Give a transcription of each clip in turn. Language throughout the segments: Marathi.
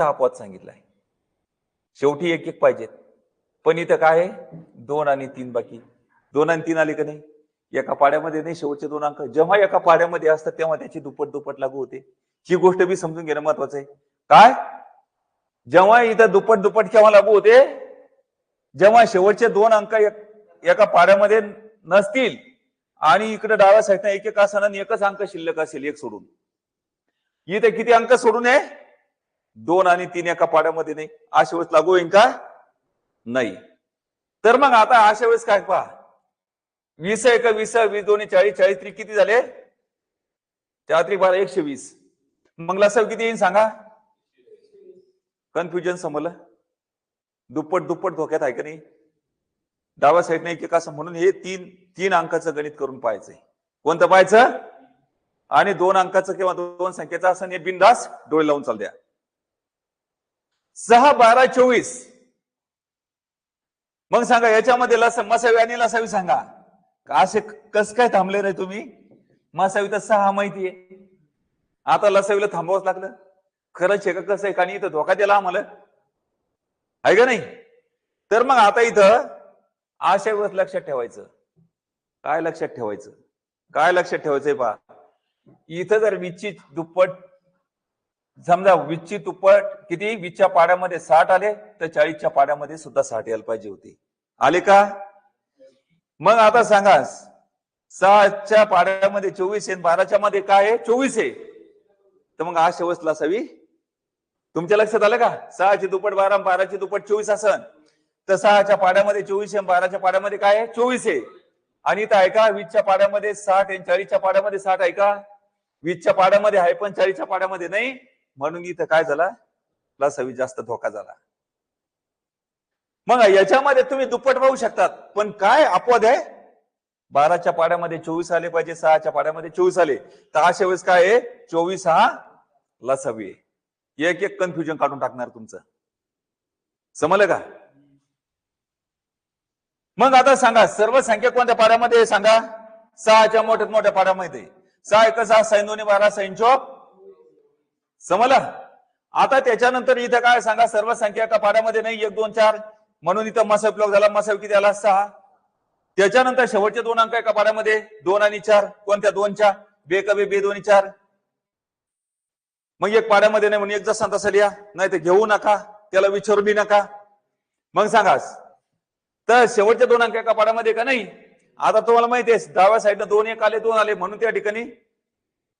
हा अपवाद आहे शेवटी एक एक पाहिजेत. पण इथं काय आहे? दोन आणि तीन बाकी. दोन आणि तीन आले का नाही? एका पाड्यामध्ये नाही शेवटचे दोन अंक. जेव्हा एका पाड्यामध्ये असतात तेव्हा त्याची दुप्पट दुप्पट लागू होते. ही गोष्ट बी समजून घेणं महत्वाचं आहे. काय? जेव्हा इथं दुप्पट दुप्पट केव्हा लागू होते? जेव्हा शेवटचे दोन अंक एका पाड्यामध्ये नसतील आणि इकडे डाव्या साईडनं एक एक असताना एकच अंक शिल्लक असेल एक सोडून. इथे किती अंक सोडून आहे? दोन आणि तीन एका पाड्यामध्ये नाही. अशा वेळेस लागू होईल का? नाही. तर मग आता अशा वेळेस काय पहा. वीस एक वीस वीस दोन्ही चाळीस चाळीस त्रिक किती झाले? चार बारा एकशे वीस. मग लसाव किती येईल सांगा? कन्फ्युजन समजलं दुप्पट दुप्पट धोक्यात आहे का नाही? डाव्या साईडने एक एक असं म्हणून हे तीन तीन अंकाचं गणित करून पाहायचंय कोणतं पाहायचं? आणि दोन अंकाचं किंवा दोन संख्येचं असं हे बिनधास डोळे लावून चाल द्या. सहा बारा चोवीस. मग सांगा याच्यामध्ये लस मसावी आणि लसावी सांगा. असे कस काय थांबले रे तुम्ही? मसावी तर सहा माहिती आहे. आता लसावीला थांबावंच लागलं. खरंच आहे का कसं आहे कारण इथं धोका दिला आम्हाला. आहे का नाही? तर मग आता इथं अशा वेळेस लक्षात ठेवायचं. काय लक्षात ठेवायचं? काय लक्षात ठेवायचंय पा इथं जर वीसची दुप्पट समजा वीसची दुप्पट किती? वीसच्या पाड्यामध्ये साठ आले तर चाळीसच्या पाड्यामध्ये सुद्धा साठ यायला पाहिजे होते. आले का? मग आता सांगा सहाच्या पाड्यामध्ये चोवीस आहे बाराच्या मध्ये काय आहे? चोवीस आहे. तर मग आज वेळेस असावी. तुमच्या लक्षात आलं का? सहाची दुपट बारा बाराची दुपट चोवीस असन. तर सहाच्या पाड्यामध्ये चोवीस आहे बाराच्या पाड्यामध्ये काय आहे? चोवीस आहे. आणि इथं आहे का वीसच्या पाड्यामध्ये साठ आहे चाळीसच्या पाड्यामध्ये साठ आहे का? वीसच्या पाड्यामध्ये आहे पण चाळीसच्या पाड्यामध्ये नाही. म्हणून इथं काय झाला लसावी जास्त धोका झाला मग याच्यामध्ये तुम्ही दुप्पट पाहू शकतात पण काय अपवाद आहे बाराच्या पाड्यामध्ये चोवीस आले पाहिजे सहाच्या पाड्यामध्ये चोवीस आले तर अशा वेळेस काय आहे चोवीस हा लसावी आहे एक एक कन्फ्युजन काढून टाकणार तुमचं समजलं का मग आता सांगा सर्व संख्या कोणत्या पाड्यामध्ये सांगा सहाच्या मोठ्यात मोठ्या पाड्यामध्ये सहा एक सहा सैन दोन्ही बारा सैन चोप समजलं? आता त्याच्यानंतर इथं काय सांगा? सर्व संख्या एका पाड्यामध्ये नाही? एक दोन चार. म्हणून इथं मसाव ब्लॉक झाला. मसाव किती आला? सहा. त्याच्यानंतर शेवटचे दोन अंक एका पाड्यामध्ये दोन आणि चार. कोणत्या? दोनच्या. बे कबे बे दोन्ही चार. मग एक पाड्यामध्ये नाही म्हणून एक जसा तसा लिहा. नाही तर घेऊ नका. त्याला विचारू बी नका. मग सांगा तर शेवटच्या दोन अंक एका पाड्यामध्ये का नाही? आता तुम्हाला माहिती आहे डाव्या साईडला दोन एक आले दोन आले. म्हणून त्या ठिकाणी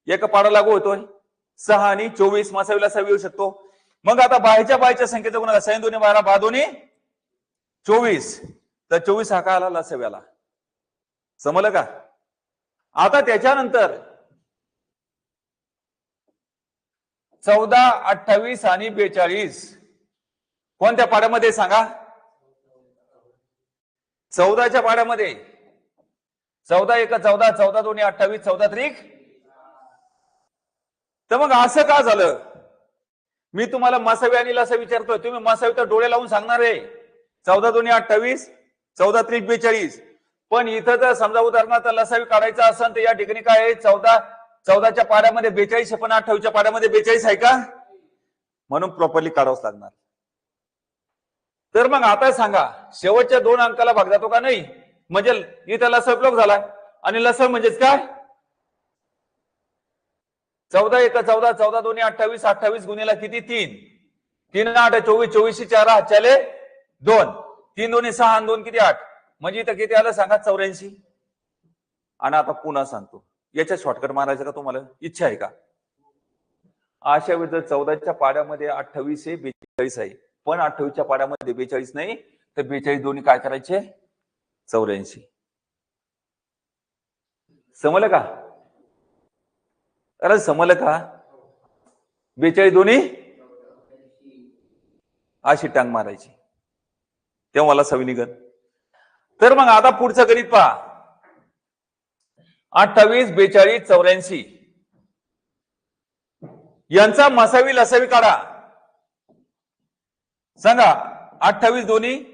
एक पाडा लागू होतोय. सहा आणि चोवीस मासावीला सहा येऊ शकतो. मग आता बाहेरच्या बाहेरच्या संख्येचा गुणाकार सैन दोन्ही बारा बा दोन्ही चोवीस. तर चोवीस हा का आला? लसाव्याला समजलं का? आता त्याच्यानंतर चौदा अठ्ठावीस आणि बेचाळीस. कोणत्या पाड्यामध्ये सांगा? चौदाच्या पाड्यामध्ये चौदा एक चौदा चौदा दोन्ही अठ्ठावीस चौदा त्रिक. तर मग असं का झालं? मी तुम्हाला मासावी आणि लसा विचारतोय. तुम्ही मासावी तर डोळे लावून सांगणार आहे. चौदा दोन्ही अठ्ठावीस चौदा त्रिक बेचाळीस. पण इथं जर समजा उदाहरणार्थ लसावी काढायचा असेल तर या ठिकाणी काय आहे? चौदा चौदाच्या पाड्यामध्ये बेचाळीस पण अठ्ठावीसच्या पाड्यामध्ये बेचाळीस आहे का? म्हणून प्रॉपरली काढावंच लागणार. तर मग आता सांगा शेवटच्या दोन अंकाला भाग जातो का नाही? म्हणजे इथं लसव ब्लॉक झाला आणि लसव म्हणजेच काय? चौदा एक चौदा चौदा दोन्ही अठ्ठावीस अठ्ठावीस गुन्हेला किती? तीन. तीन आठ चोवीस चोवीसशे चार हात दोन. तीन दोन्ही सहा आणि दोन किती आठ? म्हणजे इथं किती आलं? सांगा चौऱ्याऐंशी. आणि आता पुन्हा सांगतो. याच्या शॉर्टकट मारायचं का तुम्हाला? इच्छा आहे का? अशा वेळी जर चौदाच्या पाड्यामध्ये अठ्ठावीस आहे बेचाळीस आहे. पण अठ्ठावीसच्या पाड्यामध्ये बेचाळीस नाही तर बेचाळीस दोन्ही काय करायचे? चौऱ्याऐंशी. समजलं का? अरे समजलं का? बेचाळीस दोन्ही? अशी टांग मारायची. तेव्हा मला सवी तर मग आता पुढचं गणित पहा. अठ्ठावीस बेचाळीस चौऱ्याऐंशी. यांचा मसावी लसावी काढा. सांगा अठ्ठावीस दोन्ही?